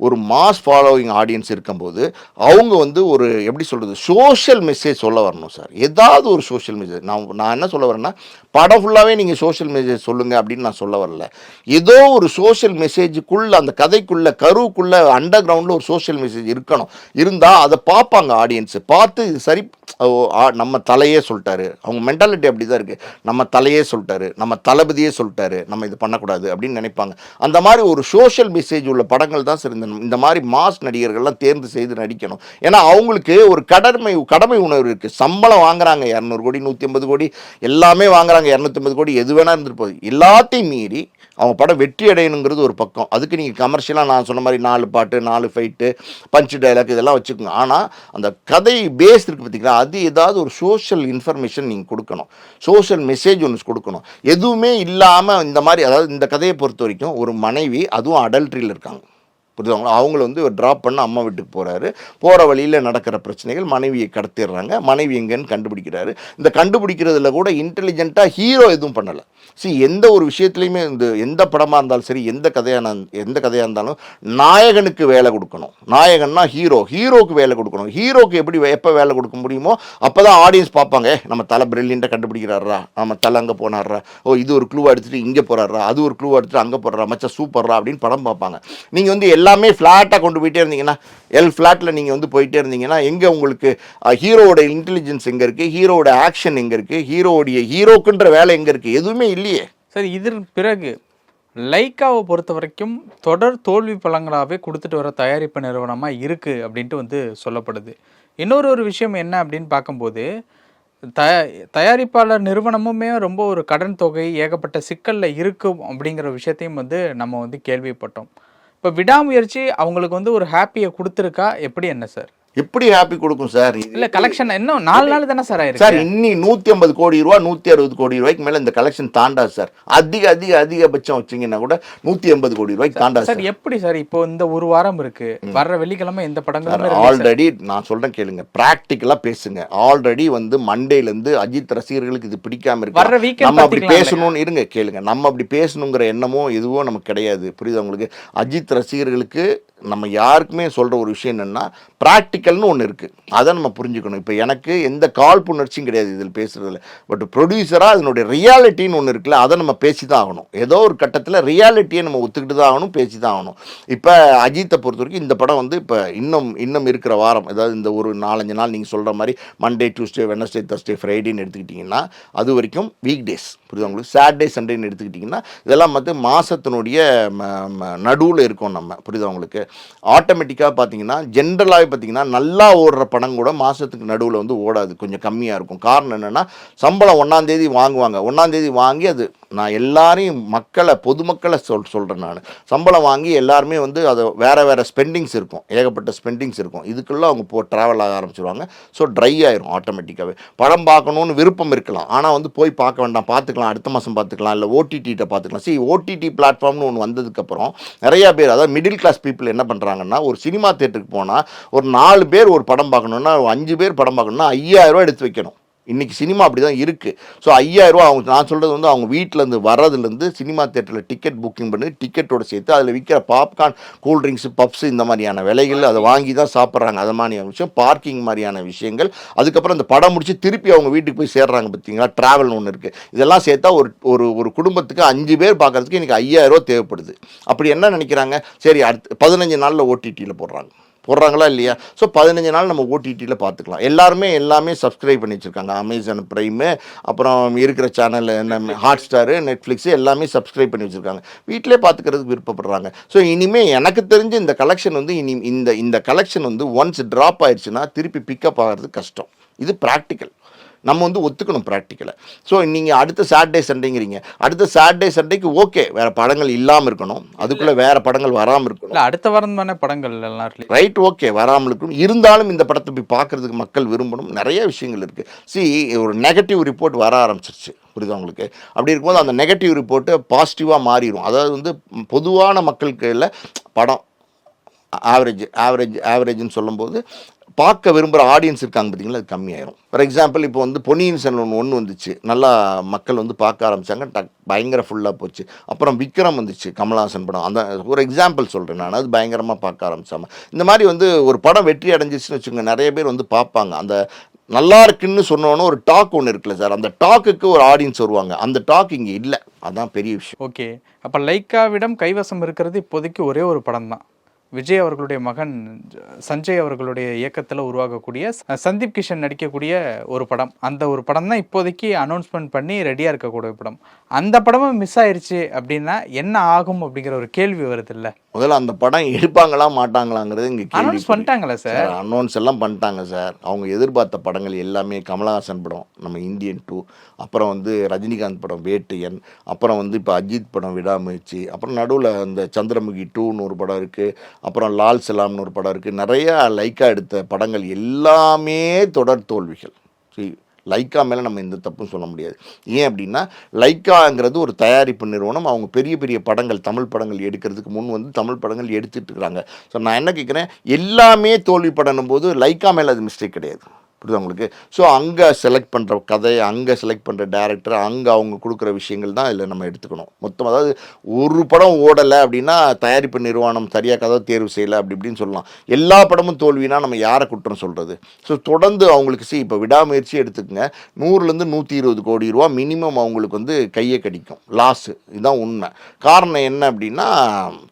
ஒரு மாஸ் ஃபாலோவிங் ஆடியன்ஸ் இருக்கும்போது அவங்க வந்து ஒரு எப்படி சொல்கிறது சோஷியல் மெசேஜ் சொல்ல வரணும் சார் ஏதாவது ஒரு சோஷியல் மெசேஜ் நான் நான் என்ன சொல்ல வரேன்னா படம் ஃபுல்லாகவே நீங்கள் சோஷியல் மெசேஜ் சொல்லுங்கள் அப்படின்னு நான் சொல்ல வரல. ஏதோ ஒரு சோஷியல் மெசேஜுக்குள்ளே அந்த கதைக்குள்ளே கருவுக்குள்ளே அண்டர் கிரவுண்டில் ஒரு சோஷியல் மெசேஜ் இருக்கணும். இருந்தால் அதை பார்ப்பாங்க ஆடியன்ஸு பார்த்து சரி ஓ, ஆ, நம்ம தலையே சொல்லிட்டாரு. அவங்க மென்டாலிட்டி அப்படி தான் இருக்குது நம்ம தலையே சொல்லிட்டாரு. நம்ம தளபதியே சொல்லிட்டாரு. நம்ம இது பண்ணக்கூடாது அப்படின்னு நினைப்பாங்க. அந்த மாதிரி ஒரு சோஷியல் மெசேஜ் உள்ள படங்கள் தான் சார் இந்த இந்த மாதிரி மாஸ் நடிகர்கள்லாம் தேர்ந்து செய்து நடிக்கணும். ஏன்னா அவங்களுக்கு ஒரு கடமை கடமை உணர்வு இருக்குது சம்பளம் வாங்குறாங்க இரநூறு கோடி நூற்றி ஐம்பது கோடி எல்லாமே வாங்குறாங்க இரநூத்தம்பது கோடி எது வேணால் இருந்துட்டு போகுது. எல்லாத்தையும் மீறி அவங்க படம் வெற்றி அடையணுங்கிறது ஒரு பக்கம். அதுக்கு நீங்கள் கமர்ஷியலாக நான் சொன்ன மாதிரி நாலு பாட்டு நாலு ஃபைட்டு பஞ்ச் டைலாக் இதெல்லாம் வச்சுக்கோங்க. ஆனால் அந்த கதை பேஸ் இருக்குது பார்த்தீங்களா அது ஏதாவது ஒரு சோஷியல் இன்ஃபர்மேஷன் நீங்கள் கொடுக்கணும். சோஷியல் மெசேஜ் ஒன்று கொடுக்கணும். எதுவுமே இல்லாமல் இந்த மாதிரி அதாவது இந்த கதையை பொறுத்த வரைக்கும் ஒரு மனைவி அதுவும் அடல்ட்ரியில் இருக்காங்க. புரியுதுங்களா? அவங்கள வந்து ஒரு ட்ராப் பண்ண அம்மா வீட்டுக்கு போகிறாரு போகிற வழியில் நடக்கிற பிரச்சனைகள் மனைவியை கடத்திடுறாங்க. மனைவி எங்கன்னு கண்டுபிடிக்கிறாரு. இந்த கண்டுபிடிக்கிறதுல கூட இன்டெலிஜென்ட்டாக ஹீரோ எதுவும் பண்ணலை. சி எந்த ஒரு விஷயத்துலையுமே இந்த எந்த படமாக இருந்தாலும் சரி எந்த கதையான எந்த கதையாக இருந்தாலும் நாயகனுக்கு வேலை கொடுக்கணும். நாயகன்னா ஹீரோ ஹீரோக்கு வேலை கொடுக்கணும். ஹீரோக்கு எப்படி எப்போ வேலை கொடுக்க முடியுமோ அப்போ தான் ஆடியன்ஸ் பார்ப்பாங்க நம்ம தலை பிரில்லியண்ட்டாக கண்டுபிடிக்கிறாரா நம்ம தலை அங்கே போனாரா ஓ இது ஒரு க்ளூவாக எடுத்துகிட்டு இங்கே போகிறாரா அது ஒரு க்ளூவாக எடுத்துட்டு அங்கே போடுறா. மச்சா சூப்பர்ரா அப்படின்னு படம் பார்ப்பாங்க. நீங்கள் வந்து எல்லா எல்லாமே ஃப்ளாட்டாக கொண்டு போயிட்டே இருந்தீங்கன்னா எல் ஃப்ளாட்டில் நீங்கள் வந்து போயிட்டே இருந்தீங்கன்னா எங்கே உங்களுக்கு ஹீரோவோட இன்டெலிஜென்ஸ் எங்கே இருக்குது ஹீரோவோட ஆக்ஷன் எங்கே இருக்குது ஹீரோவுடைய ஹீரோக்குன்ற வேலை எங்கே இருக்குது எதுவுமே இல்லையே. சரி இதன் பிறகு லைக்காவை பொறுத்த வரைக்கும் தொடர் தோல்வி பழங்களாகவே கொடுத்துட்டு வர தயாரிப்பு நிறுவனமாக இருக்குது அப்படின்ட்டு வந்து சொல்லப்படுது. இன்னொரு ஒரு விஷயம் என்ன அப்படின்னு பார்க்கும்போது த தயாரிப்பாளர் நிறுவனமுமே ரொம்ப ஒரு கடன் தொகை ஏகப்பட்ட சிக்கலில் இருக்கும் அப்படிங்கிற விஷயத்தையும் வந்து நம்ம வந்து கேள்விப்பட்டோம். இப்போ விடாமுயற்சி அவங்களுக்கு வந்து ஒரு ஹாப்பியை கொடுத்துருக்கா? எப்படி என்ன சார் எப்படி ஹாப்பி கொடுக்கும் சார் இல்ல கலெக்ஷன் இன்னும் நாலு நாள் தானே சார் சார் ஆயிருக்கு இன்னி நூத்தி ஐம்பது கோடி ரூபா நூத்தி அறுபது கோடி ரூபாய்க்கு மேல இந்த கலெக்ஷன் தாண்டாது சார் அதிக அதிக அதிகபட்சம் வச்சீங்கன்னா கூட நூத்தி எண்பது கோடி ரூபாய்க்கு தாண்டாது சார் எப்படி சார் இப்போ இந்த ஒரு வாரம் இருக்கு? வர்ற வெள்ளிக்கிழமை எந்த release ஆல்ரெடி நான் சொல்றேன் கேளுங்க. பிராக்டிக்கலா பேசுங்க. ஆல்ரெடி வந்து மண்டேல இருந்து அஜித் ரசிகர்களுக்கு இது பிடிக்காம இருக்கு? வர்ற weekend நம்ம அப்படி பேசணும்னு இருங்க கேளுங்க. நம்ம அப்படி பேசணுங்கிற எண்ணமோ எதுவோ நமக்கு கிடையாது. புரியுது உங்களுக்கு? அஜித் ரசிகர்களுக்கு நம்ம யாருக்குமே சொல்ற ஒரு விஷயம் என்னன்னா ஆர்டிக்கல்னு ஒன்று இருக்கு. அதை நம்ம புரிஞ்சுக்கணும். இப்போ எனக்கு எந்த காழ்ப்புணர்ச்சியும் கிடையாது இதில் பேசுறதுல. பட் ப்ரொடியூசராக அதனுடைய ரியாலிட்டின்னு ஒன்று இருக்குல்ல அதை நம்ம பேசி தான் ஆகணும். ஏதோ ஒரு கட்டத்தில் ரியாலிட்டியை நம்ம ஒத்துக்கிட்டு தான் ஆகணும் பேசி தான் ஆகணும். இப்போ அஜித்தை பொறுத்த வரைக்கும் இந்த படம் வந்து இப்போ இன்னும் இன்னும் இருக்கிற வாரம் அதாவது இந்த ஒரு நாலஞ்சு நாள் நீங்கள் சொல்கிற மாதிரி மண்டே டியூஸ்டே வெனஸ்டே தர்ஸ்டே ஃப்ரைடேன்னு எடுத்துக்கிட்டிங்கன்னா அது வரைக்கும் வீக் டேஸ் புரியுது உங்களுக்கு? சாட்டர்டே சண்டேன்னு எடுத்துக்கிட்டிங்கன்னா இதெல்லாம் வந்து மாதத்தினுடைய நடுவில் இருக்கும் நம்ம. புரியுது உங்களுக்கு? ஆட்டோமேட்டிக்காக பார்த்தீங்கன்னா ஜென்ரலாகவே பார்த்தீங்கன்னா நல்லா ஓடுற படம் கூட மாதத்துக்கு நடுவில் வந்து ஓடாது. கொஞ்சம் கம்மியாக இருக்கும். காரணம் என்னென்னா சம்பளம் ஒன்றாந்தேதி வாங்குவாங்க. ஒன்றாந்தேதி வாங்கி அது நான் எல்லாரையும் மக்களை பொதுமக்களை சொல் சொல்கிறேன் நான். சம்பளம் வாங்கி எல்லாருமே வந்து அதை வேறு வேறு ஸ்பெண்டிங்ஸ் இருக்கும். ஏகப்பட்ட ஸ்பெண்டிங்ஸ் இருக்கும். இதுக்குள்ளே அவங்க போ ட்ராவல் ஆக ஆரம்பிச்சிருவாங்க. ஸோ ட்ரை ஆயிரும் ஆட்டோமேட்டிக்காகவே படம் பார்க்கணுன்னு விருப்பம் இருக்கலாம். ஆனால் வந்து போய் பார்க்க வேண்டாம். பார்த்துக்கலாம். அடுத்த மாதம் பார்த்துக்கலாம். இல்லை ஓடிடிட்ட பார்த்துக்கலாம். சி ஓடிடி பிளாட்ஃபார்ம்னு ஒன்று வந்ததுக்கப்புறம் நிறையா பேர் அதாவது மிடில் கிளாஸ் பீப்புள் என்ன பண்ணுறாங்கன்னா ஒரு சினிமா தேட்டருக்கு போனால் ஒரு நாலு பேர் ஒரு படம் பார்க்கணுன்னா ஒரு அஞ்சு பேர் படம் பார்க்கணுன்னா ஐயாயிரம் எடுத்து வைக்கணும். இன்றைக்கி சினிமா அப்படி தான் இருக்குது ஸோ ஐயாயிரரூவா அவங்க நான் சொல்கிறது வந்து அவங்க வீட்டிலேருந்து வர்றதுலேருந்து சினிமா தேட்டரில் டிக்கெட் புக்கிங் பண்ணி டிக்கெட்டோட சேர்த்து அதில் விற்கிற பாப்கார்ன் கூல்ட்ரிங்க்ஸ் பப்ஸ் இந்த மாதிரியான விலைகள் அதை வாங்கி தான் சாப்பிட்றாங்க. அது மாதிரியான விஷயம் பார்க்கிங் மாதிரியான விஷயங்கள். அதுக்கப்புறம் இந்த படம் முடிச்சு திருப்பி அவங்க வீட்டுக்கு போய் சேர்றாங்க பார்த்தீங்களா ட்ராவல் ஒன்று இருக்குது இதெல்லாம் சேர்த்தா ஒரு ஒரு ஒரு குடும்பத்துக்கு அஞ்சு பேர் பார்க்குறதுக்கு இன்றைக்கி ஐயாயிரரூவா தேவைப்படுது. அப்படி என்ன நினைக்கிறாங்க? சரி அடுத்து பதினஞ்சு நாளில் ஓடிடியில் போடுறாங்க. போடுறாங்களா இல்லையா? ஸோ பதினஞ்சு நாள் நம்ம ஓடிடியில் பார்த்துக்கலாம். எல்லாருமே எல்லாமே சப்ஸ்கிரைப் பண்ணி வச்சுருக்காங்க. அமேசான் ப்ரைமு அப்புறம் இருக்கிற சேனல் என்ன ஹாட் ஸ்டாரு நெட்ஃப்ளிக்ஸு எல்லாமே சப்ஸ்கிரைப் பண்ணி வச்சுருக்காங்க. வீட்டிலே பார்த்துக்கிறதுக்கு விருப்பப்படுறாங்க. ஸோ இனிமேல் எனக்கு தெரிஞ்சு இந்த கலெக்ஷன் வந்து இனி இந்த இந்த கலெக்ஷன் வந்து ஒன்ஸ் ட்ராப் ஆயிடுச்சுன்னா திருப்பி பிக்கப் ஆகிறது கஷ்டம். இது ப்ராக்டிக்கல் நம்ம வந்து ஒத்துக்கணும் ப்ராக்டிக்கலை ஸோ நீங்கள் அடுத்த சாட்டர்டே சண்டேங்கிறீங்க அடுத்த சாட்டர்டே சண்டேக்கு ஓகே வேறு படங்கள் இல்லாமல் இருக்கணும். அதுக்குள்ளே வேறு படங்கள் வராமல் இருக்கணும். இல்ல அடுத்த வாரம் தானே படங்கள் எல்லாம் release. ரைட் ஓகே வராமல் இருக்கும் இருந்தாலும் இந்த படத்தை போய் பார்க்கறதுக்கு மக்கள் விரும்பணும். நிறைய விஷயங்கள் இருக்குது சி ஒரு நெகட்டிவ் ரிப்போர்ட் வர ஆரம்பிச்சிருச்சு. புரியுதா உங்களுக்கு? அப்படி இருக்கும்போது அந்த நெகட்டிவ் ரிப்போர்ட்டு பாசிட்டிவாக மாறிடும் அதாவது வந்து பொதுவான மக்களுக்கு இல்லை படம் ஆவரேஜ் ஆவரேஜ் ஆவரேஜ்னு சொல்லும்போது பார்க்க விரும்புகிற ஆடியன்ஸ் இருக்காங்க பார்த்தீங்களா அது கம்மியாயிரும். ஃபார் எக்ஸாம்பிள் இப்போ வந்து பொன்னியின் செல்வன் ஒன்று வந்துச்சு. நல்லா மக்கள் வந்து பார்க்க ஆரம்பிச்சாங்க. டக் பயங்கர ஃபுல்லாக போச்சு. அப்புறம் விக்ரம் வந்துச்சு கமல்ஹாசன் படம். அந்த ஒரு எக்ஸாம்பிள் சொல்கிறேன் நான். அது பயங்கரமாக பார்க்க ஆரம்பிச்சாம இந்த மாதிரி வந்து ஒரு படம் வெற்றி அடைஞ்சிச்சுன்னு வச்சுக்கோங்க. நிறைய பேர் வந்து பார்ப்பாங்க. அந்த நல்லா இருக்குன்னு சொன்னோன்னு ஒரு டாக் ஒன்று இருக்குல்ல சார். அந்த டாக்குக்கு ஒரு ஆடியன்ஸ் வருவாங்க. அந்த டாக் இங்கே இல்லை. அதான் பெரிய விஷயம். ஓகே. அப்போ லைக்காவிடம் கைவசம் இருக்கிறது இப்போதைக்கு ஒரே ஒரு படம் தான் விஜய் அவர்களுடைய மகன் சஞ்சய் அவர்களுடைய இயக்கத்தில் உருவாகக்கூடிய சந்தீப் கிஷன் நடிக்கக்கூடிய ஒரு படம். அந்த ஒரு படம் தான் இப்போதைக்கு அனௌன்ஸ்மெண்ட் பண்ணி ரெடியாக இருக்கக்கூடிய படம். அந்த படமும் மிஸ் ஆயிருச்சு அப்படின்னா என்ன ஆகும் அப்படிங்கிற ஒரு கேள்வி வருது இல்லை முதல்ல அந்த படம் எடுப்பாங்களா மாட்டாங்களாங்கிறது இங்கே அனௌன்ஸ் பண்ணிட்டாங்களே சார் சார் அனௌன்ஸ் எல்லாம் பண்ணிட்டாங்க சார். அவங்க எதிர்பார்த்த படங்கள் எல்லாமே கமலஹாசன் படம் நம்ம இந்தியன் டூ அப்புறம் வந்து ரஜினிகாந்த் படம் வேட்டையன் அப்புறம் வந்து இப்போ அஜித் படம் விடாமுயற்சி அப்புறம் நடுவில் அந்த சந்திரமுகி டூன்னு ஒரு படம் இருக்குது அப்புறம் லால் சலாம்னு ஒரு படம் இருக்குது நிறையா லைக்கா எடுத்த படங்கள் எல்லாமே தொடர் தோல்விகள். சரி லைக்கா மேலே நம்ம எந்த தப்பும் சொல்ல முடியாது. ஏன் அப்படின்னா லைக்காங்கிறது ஒரு தயாரிப்பு நிறுவனம். அவங்க பெரிய பெரிய படங்கள் தமிழ் படங்கள் எடுக்கிறதுக்கு முன் வந்து தமிழ் படங்கள் எடுத்துட்டு இருக்கிறாங்க ஸோ நான் என்ன கேட்குறேன் எல்லாமே தோல்வி படணும் போது லைக்கா மேலே அது மிஸ்டேக் கிடையாது. புரியுதா உங்களுக்கு? ஸோ அங்கே செலக்ட் பண்ணுற கதையை அங்கே செலக்ட் பண்ணுற டேரக்டர் அங்கே அவங்க கொடுக்குற விஷயங்கள் தான் இதில் நம்ம எடுத்துக்கணும். மொத்தம் அதாவது ஒரு படம் ஓடலை அப்படின்னா தயாரிப்பு நிறுவனம் சரியாக கதை தேர்வு செய்யலை அப்படி இப்படின்னு சொல்லலாம். எல்லா படமும் தோல்வினா நம்ம யாரை குற்றம் சொல்கிறது ஸோ தொடர்ந்து அவங்களுக்கு சி இப்போ விடாமுயற்சி எடுத்துக்கங்க. நூறுலேருந்து நூற்றி இருபது கோடி ரூபா மினிமம் அவங்களுக்கு வந்து கையை கடிக்கும். லாஸு இதுதான் உண்மை. காரணம் என்ன அப்படின்னா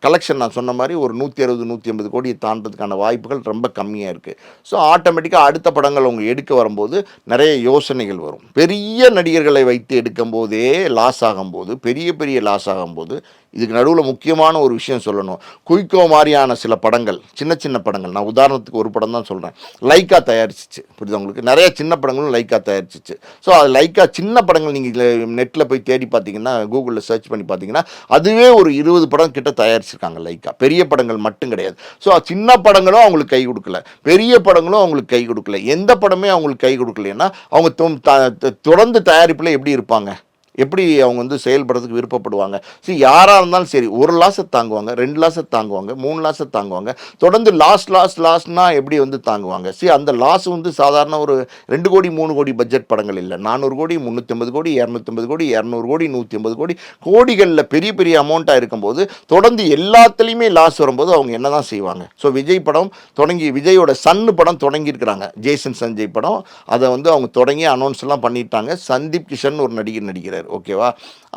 கலெக்ஷன் நான் சொன்ன மாதிரி ஒரு நூற்றி அறுபது நூற்றி ஐம்பது கோடியை தாண்டதுக்கான வாய்ப்புகள் ரொம்ப கம்மியாக இருக்குது ஸோ ஆட்டோமேட்டிக்காக அடுத்த படங்கள் அவங்க எடுக்க வரும்போது நிறைய யோசனைகள் வரும். பெரிய நடிகர்களை வைத்து எடுக்கும் போதே லாஸ் ஆகும்போது பெரிய பெரிய லாஸ் ஆகும்போது இதுக்கு நடுவில் முக்கியமான ஒரு விஷயம் சொல்லணும். குயிக்கோ மாதிரியான சில படங்கள் சின்ன சின்ன படங்கள். நான் உதாரணத்துக்கு ஒரு படம் தான் சொல்கிறேன் லைக்கா தயாரிச்சிச்சு. புரியுது உங்களுக்கு? நிறைய சின்ன படங்களும் லைக்கா தயாரிச்சிச்சு. ஸோ அது லைக்கா சின்ன படங்கள் நீங்கள் நெட்டில் போய் தேடி பார்த்தீங்கன்னா கூகுளில் சர்ச் பண்ணி பார்த்தீங்கன்னா அதுவே ஒரு இருபது படம் கிட்ட தயாரிச்சிருக்காங்க லைக்கா பெரிய படங்கள் மட்டும் கிடையாது. ஸோ சின்ன படங்களும் அவங்களுக்கு கை கொடுக்கல. பெரிய படங்களும் அவங்களுக்கு கை கொடுக்கல. எந்த திரைப்படமே அவங்களுக்கு கை கொடுக்கலன்னா அவங்க தொடர்ந்து தயாரிப்பில் எப்படி இருப்பாங்க? எப்படி அவங்க வந்து செயல்படுறதுக்கு விருப்பப்படுவாங்க? சரி யாராக இருந்தாலும் சரி ஒரு லாஸை தாங்குவாங்க ரெண்டு லாஸை தாங்குவாங்க மூணு லாஸை தாங்குவாங்க. தொடர்ந்து லாஸ் லாஸ் லாஸ்னா எப்படி வந்து தாங்குவாங்க? சரி அந்த லாஸ் வந்து சாதாரண ஒரு ரெண்டு கோடி மூணு கோடி பட்ஜெட் படங்கள் இல்லை. நானூறு கோடி முந்நூற்றம்பது கோடி இரநூத்தம்பது கோடி இரநூறு கோடி நூற்றி ஐம்பது கோடி கோடிகளில் பெரிய பெரிய அமௌண்ட்டாக இருக்கும்போது தொடர்ந்து எல்லாத்துலேயுமே லாஸ் வரும்போது அவங்க என்ன தான் செய்வாங்க? ஸோ விஜய் படம் தொடங்கி விஜயோட சன்னு படம் தொடங்கியிருக்கிறாங்க. ஜேசன் சஞ்சய் படம் அதை வந்து அவங்க தொடங்கி அனௌன்ஸ்லாம் பண்ணிட்டாங்க. சந்தீப் கிஷன் ஒரு நடிகர் நடிக்கிறார். ஓகேவா?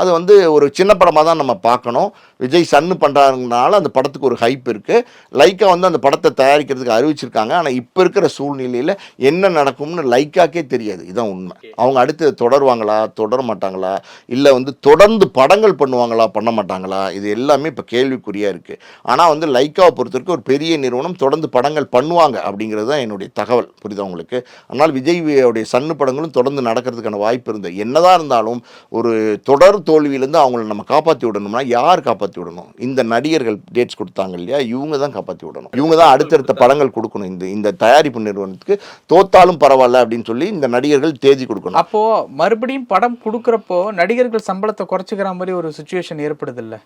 அது வந்து ஒரு சின்ன படமாக தான் நம்ம பார்க்கணும். விஜய் சன்னு பண்ணுறாங்கனால அந்த படத்துக்கு ஒரு ஹைப் இருக்குது லைக்கா வந்து அந்த படத்தை தயாரிக்கிறதுக்கு அறிவிச்சிருக்காங்க. ஆனால் இப்போ இருக்கிற சூழ்நிலையில் என்ன நடக்கும்னு லைக்காக்கே தெரியாது. இதுதான் உண்மை. அவங்க அடுத்து தொடருவாங்களா? தொடர மாட்டாங்களா? இல்லை வந்து தொடர்ந்து படங்கள் பண்ணுவாங்களா? பண்ண மாட்டாங்களா? இது எல்லாமே இப்போ கேள்விக்குறியாக இருக்குது ஆனால் வந்து லைக்காவை பொறுத்தவரைக்கும் ஒரு பெரிய நிறுவனம் தொடர்ந்து படங்கள் பண்ணுவாங்க அப்படிங்கிறது தான் என்னுடைய தகவல். புரியுதா உங்களுக்கு? அதனால் விஜய்வுடைய சன்னு படங்களும் தொடர்ந்து நடக்கிறதுக்கான வாய்ப்பு இருந்தது. என்னதான் இருந்தாலும் ஒரு தொடர் தோல்வியிலேருந்து அவங்கள நம்ம காப்பாற்றி விடணும்னா யார் காப்பாற்றி விடணும்? இந்த நடிகர்கள் டேட்ஸ் கொடுத்தாங்க இல்லையா? இவங்க தான் காப்பாற்றி விடணும். இவங்க தான் அடுத்தடுத்த படங்கள் கொடுக்கணும். இந்த இந்த தயாரிப்பு நிறுவனத்துக்கு தோத்தாலும் பரவாயில்ல அப்படின்னு சொல்லி இந்த நடிகர்கள் தேதி கொடுக்கணும். அப்போது மறுபடியும் படம் கொடுக்குறப்போ நடிகர்கள் சம்பளத்தை குறைச்சிக்கிற மாதிரி ஒரு சுச்சுவேஷன் ஏற்படுது இல்லை?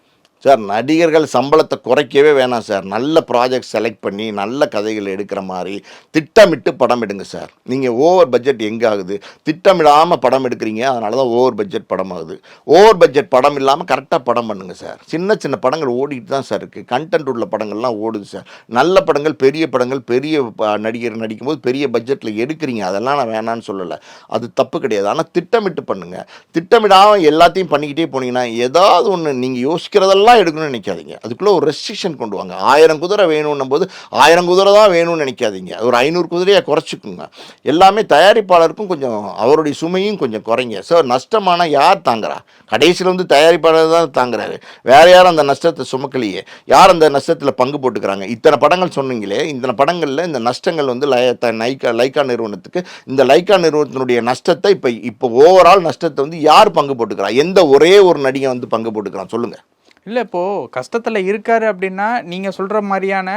சார் நடிகர்கள் சம்பளத்தை குறைக்கவே வேணாம் சார். நல்ல ப்ராஜெக்ட் செலக்ட் பண்ணி நல்ல கதைகள் எடுக்கிற மாதிரி திட்டமிட்டு படம் எடுங்க சார். நீங்கள் ஓவர் பட்ஜெட் எங்கே ஆகுது? திட்டமிடாமல் படம் எடுக்கிறீங்க அதனால தான் ஓவர் பட்ஜெட் படம் ஆகுது. ஓவர் பட்ஜெட் படம் இல்லாமல் கரெக்டாக படம் பண்ணுங்கள் சார். சின்ன சின்ன படங்கள் ஓடிட்டு தான் சார் இருக்குது கண்டென்ட் உள்ள படங்கள்லாம் ஓடுது சார். நல்ல படங்கள் பெரிய படங்கள் பெரிய ப- நடிகர் நடிக்கும்போது பெரிய பட்ஜெட்டில் எடுக்கிறீங்க. அதெல்லாம் நான் வேணான்னு சொல்லலை. அது தப்பு கிடையாது. ஆனால் திட்டமிட்டு பண்ணுங்கள் திட்டமிடாமல் எல்லாத்தையும் பண்ணிக்கிட்டே போனீங்கன்னா ஏதாவது ஒன்று நீங்கள் யோசிக்கிறதெல்லாம் எடுக்கணும்னு நினைக்காதீங்க. அதுக்குள்ளே ஒரு ரெஸ்ட்ரிக்ஷன் கொண்டு வாங்க. ஆயிரம் குதிரை வேணும்னும் போது ஆயிரம் குதிரை தான் வேணும்னு நினைக்காதீங்க. ஒரு ஐநூறு குதிரையை குறைச்சிக்குங்க. எல்லாமே தயாரிப்பாளருக்கும் கொஞ்சம் அவருடைய சுமையும் கொஞ்சம் குறைங்க. சார் நஷ்டமான யார் தாங்குறா? கடைசியில் வந்து தயாரிப்பாளர் தான் தாங்குறாரு. வேறு யாரும் அந்த நஷ்டத்தை சுமக்கலையே. யார் அந்த நஷ்டத்தில் பங்கு போட்டுக்கிறாங்க? இத்தனை படங்கள் சொன்னீங்களே. இத்தனை படங்களில் இந்த நஷ்டங்கள் வந்து லை- த- லைக்கா லைக்கா நிறுவனத்துக்கு இந்த லைக்கா நிறுவனத்தினுடைய நஷ்டத்தை இப்போ இப்போ ஓவரால் நஷ்டத்தை வந்து யார் பங்கு போட்டுக்கிறா? எந்த ஒரே ஒரு நடிகை வந்து பங்கு போட்டுக்கிறான்? சொல்லுங்கள் இல்லை இப்போது கஷ்டத்தில் இருக்காரு அப்படின்னா நீங்கள் சொல்கிற மாதிரியான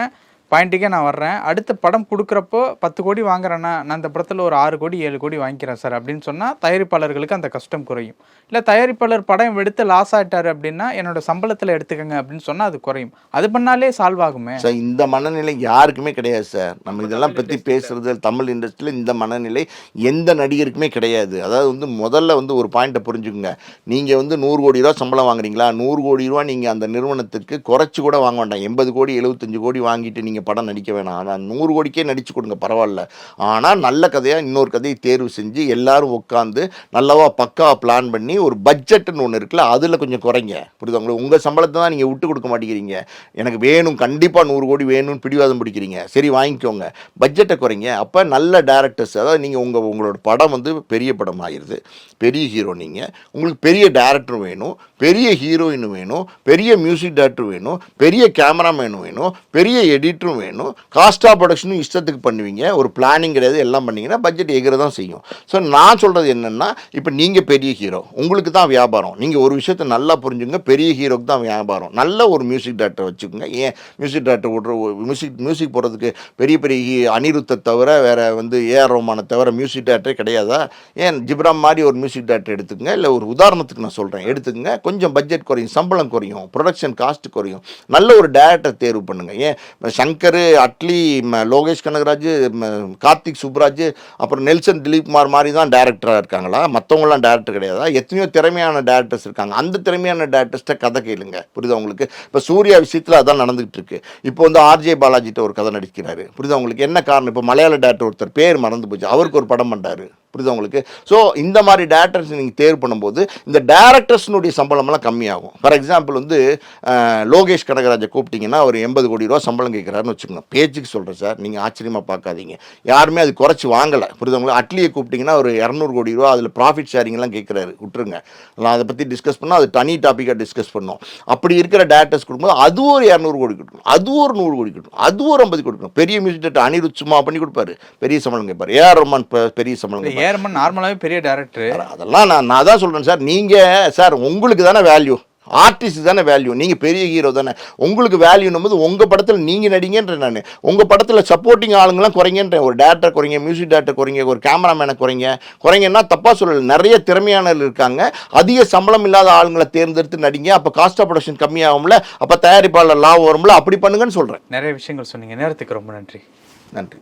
பாயிண்ட்டுக்கே நான் வர்றேன். அடுத்த படம் கொடுக்குறப்போ பத்து கோடி வாங்குறேன்னா நான் அந்த படத்தில் ஒரு ஆறு கோடி ஏழு கோடி வாங்கிக்கிறேன் சார் அப்படின்னு சொன்னால் தயாரிப்பாளர்களுக்கு அந்த கஷ்டம் குறையும். இல்லை தயாரிப்பாளர் படம் எடுத்து லாஸ் ஆகிட்டார் அப்படின்னா என்னோட சம்பளத்தில் எடுத்துக்கங்க அப்படின்னு சொன்னால் அது குறையும். அது பண்ணாலே சால்வ் ஆகுமே. சார் இந்த மனநிலை யாருக்குமே கிடையாது சார். நம்ம இதெல்லாம் பற்றி பேசுறது தமிழ் இண்டஸ்ட்ரியில் இந்த மனநிலை எந்த நடிகருக்குமே கிடையாது. அதாவது வந்து முதல்ல வந்து ஒரு பாயிண்ட்டை புரிஞ்சுக்குங்க. நீங்கள் வந்து நூறு கோடி ரூபா சம்பளம் வாங்குறீங்களா? நூறு கோடி ரூபா நீங்கள் அந்த நிறுவனத்துக்கு குறைச்சி கூட வாங்க வேண்டாம். எண்பது கோடி எழுபத்தஞ்சு கோடி வாங்கிட்டு நீங்கள் நீங்கள் படம் நடிக்க வேணாம். ஆனால் நூறு கோடிக்கே நடிச்சு கொடுங்க பரவாயில்ல. ஆனால் நல்ல கதையாக இன்னொரு கதையை தேர்வு செஞ்சு எல்லாரும் உட்காந்து நல்லவா பக்காவாக பிளான் பண்ணி ஒரு பட்ஜெட்னு ஒன்று இருக்குல்ல அதில் கொஞ்சம் குறைங்க. புரியுது உங்களுக்கு? உங்கள் சம்பளத்தை தான் நீங்கள் விட்டு கொடுக்க மாட்டேங்கிறீங்க. எனக்கு வேணும் கண்டிப்பாக நூறு கோடி வேணும்னு பிடிவாதம் பிடிக்கிறீங்க. சரி வாங்கிக்கோங்க. பட்ஜெட்டை குறைங்க. அப்போ நல்ல டேரக்டர்ஸ் அதாவது நீங்கள் உங்கள் உங்களோட படம் வந்து பெரிய படம் ஆயிடுது பெரிய ஹீரோ நீங்கள் உங்களுக்கு பெரிய டேரக்டர் வேணும். பெரிய ஹீரோயின் வேணும் பெரிய மியூசிக் டேரக்டர் வேணும் பெரிய கேமராமேன் வேணும் பெரிய எடிட்டரும் வேணும். காஸ்ட் ஆஃப் ப்ரொடக்ஷனும் இஷ்டத்துக்கு பண்ணுவீங்க. ஒரு பிளானிங் கிடையாது எல்லாம் பண்ணிங்கன்னா பட்ஜெட் எகிற தான் செய்யும். ஸோ நான் சொல்கிறது என்னென்னா இப்போ நீங்கள் பெரிய ஹீரோ உங்களுக்கு தான் வியாபாரம். நீங்கள் ஒரு விஷயத்தை நல்லா புரிஞ்சுங்க பெரிய ஹீரோக்கு தான் வியாபாரம். நல்ல ஒரு மியூசிக் டேரக்டர் வச்சுக்கோங்க. ஏன் மியூசிக் டேரக்டர் விடுற மியூசிக் மியூசிக் போடுறதுக்கு பெரிய பெரிய ஹீ- அனிருத்தை தவிர வேறு வந்து ஏஆர் ரோமானை தவிர மியூசிக் டேரக்டரே கிடையாதா? ஏன் ஜிப்ராம் மாதிரி ஒரு மியூசிக் டேரக்டர் எடுத்துக்கங்க. இல்லை ஒரு உதாரணத்துக்கு நான் சொல்கிறேன் எடுத்துக்கங்க. கொஞ்சம் பட்ஜெட் குறையும் சம்பளம் குறையும் ப்ரொடக்ஷன் காஸ்ட் குறையும். நல்ல ஒரு டேரக்டர் தேர்வு பண்ணுங்கள் ஏன்? சங்கர் அட்லி ம, லோகேஷ் கனகராஜ் கார்த்திக் சுப்ராஜ் அப்புறம் நெல்சன் திலீப் குமார் மாதிரி தான் டேரக்டராக இருக்காங்களா? மற்றவங்களாம் டேரக்டர் கிடையாதா? எத்தனையோ திறமையான டேரக்டர்ஸ் இருக்காங்க. அந்த திறமையான டேரக்டர்ஸ்ட்டை கதை கேளுங்க. புரியுதா உங்களுக்கு? இப்போ சூர்யா விஷயத்தில் அதான் நடந்துகிட்டு இருக்கு. இப்போ வந்து ஆர்ஜே பாலாஜிட்ட ஒரு கதை நடிக்கிறாரு. புரியுதா உங்களுக்கு? என்ன காரணம்? இப்போ மலையாள டேரக்டர் ஒருத்தர் பேர் மறந்து போச்சு. அவருக்கு ஒரு படம் பண்ணுறாரு புரியுதா உங்களுக்கு? ஸோ இந்த மாதிரி டேரக்டர்ஸ் நீங்கள் தேர்வு பண்ணும்போது இந்த டேரக்டர்ஸ்னுடைய சம்பளம் சம்பளமெல்லாம் கம்மியாகும். ஃபார் எக்ஸாம்பிள் வந்து லோகேஷ் கனகராஜை கூப்பிட்டீங்கன்னா ஒரு எண்பது கோடி ரூபா சம்பளம் கேட்குறாருன்னு வச்சுக்கோங்க. பேச்சுக்கு சொல்கிறேன் சார் நீங்கள் ஆச்சரியமாக பார்க்காதீங்க. யாருமே அது குறைச்சி வாங்கலை. புரியுதுங்களா? அட்லியை கூப்பிட்டீங்கன்னா ஒரு இரநூறு கோடி ரூபா அதில் ப்ராஃபிட் ஷேரிங்லாம் கேட்குறாரு. விட்டுருங்க. நான் அதை பற்றி டிஸ்கஸ் பண்ணால் அது தனி டாப்பிக்காக டிஸ்கஸ் பண்ணோம். அப்படி இருக்கிற டேரக்டர்ஸ் கொடுக்கும்போது அது ஒரு இரநூறு கோடி கொடுக்கணும். அது ஒரு நூறு கோடி கொடுக்கணும். அது ஒரு ஐம்பது கொடுக்கணும். பெரிய மியூசிக் டேரக்டர் அனிருத் சும்மா பண்ணி கொடுப்பாரு. பெரிய சம்பளம் கேட்பாரு. ஏஆர் ரஹ்மான் பெரிய சம்பளம் கேட்பாரு. ஏர்மன் நார்மலாவே பெரிய டேரக்டர் அதெல்லாம் நான் நான் தான் சொல்கிறேன் சார். நீங்கள் சார் உங்களுக்கு தானே வேல்யூ ஆர்டிஸ்ட் தானே வேல்யூ நீங்கள் பெரிய ஹீரோ தானே. உங்களுக்கு வேல்யூன்னும் போது உங்கள் படத்தில் நீங்கள் நடிங்கன்றேன் நான். உங்கள் படத்தில் சப்போர்ட்டிங் ஆளுங்களாம் குறைங்கன்றேன். ஒரு டேரக்டர் குறைங்க மியூசிக் டேரக்டர் குறைங்க ஒரு கேமராமேனை குறைங்க. குறைங்கன்னா தப்பாக சொல்லலை. நிறைய திறமையானவர்கள் இருக்காங்க. அதிக சம்பளம் இல்லாத ஆளுங்களை தேர்ந்தெடுத்து நடிங்க. அப்போ காஸ்ட் ஆஃப் ப்ரொடக்ஷன் கம்மியாகும்ல. அப்போ தயாரிப்பாளர் லாபம் வரும்ல. அப்படி பண்ணுங்கன்னு சொல்கிறேன் நிறைய விஷயங்கள் சொன்னீங்க. நேரத்துக்கு ரொம்ப நன்றி. நன்றி.